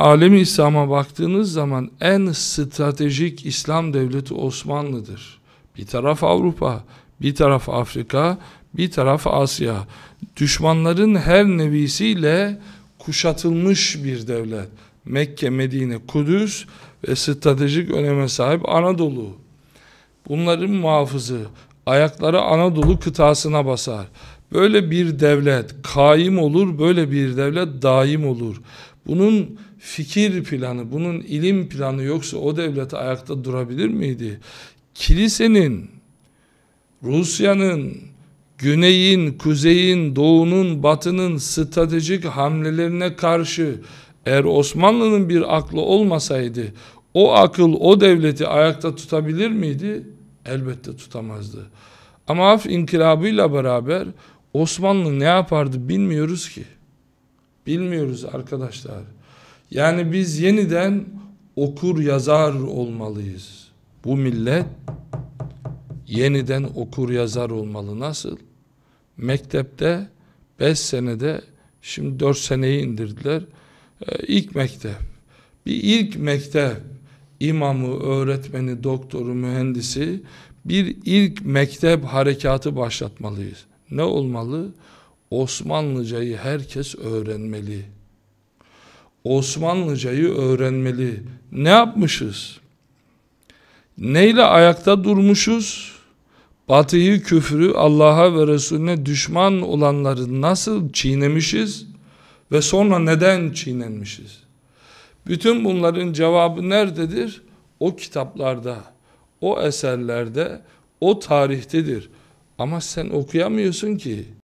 alemi İslam'a baktığınız zaman en stratejik İslam devleti Osmanlı'dır. Bir taraf Avrupa, bir taraf Afrika, bir taraf Asya. Düşmanların her nevisiyle kuşatılmış bir devlet. Mekke, Medine, Kudüs ve stratejik öneme sahip Anadolu. Bunların muhafızı ayakları Anadolu kıtasına basar. Böyle bir devlet kaim olur, böyle bir devlet daim olur. Bunun fikir planı, bunun ilim planı yoksa o devlet ayakta durabilir miydi? Kilisenin, Rusya'nın, güneyin, kuzeyin, doğunun, batının stratejik hamlelerine karşı eğer Osmanlı'nın bir aklı olmasaydı o akıl o devleti ayakta tutabilir miydi? Elbette tutamazdı. Ama Af inkılabıyla beraber Osmanlı ne yapardı bilmiyoruz ki. Bilmiyoruz arkadaşlar. Yani biz yeniden okur yazar olmalıyız. Bu millet yeniden okur yazar olmalı. Nasıl? Mektepte 5 senede şimdi 4 seneyi indirdiler. Ee, ilk mektep. Bir ilk mektep imamı, öğretmeni, doktoru, mühendisi bir ilk mektep harekatı başlatmalıyız. Ne olmalı? Osmanlıcayı herkes öğrenmeli. Osmanlıcayı öğrenmeli. Ne yapmışız? Neyle ayakta durmuşuz? Batıyı, küfrü, Allah'a ve Resulüne düşman olanları nasıl çiğnemişiz? Ve sonra neden çiğnenmişiz? Bütün bunların cevabı nerededir? O kitaplarda, o eserlerde, o tarihtedir. Ama sen okuyamıyorsun ki.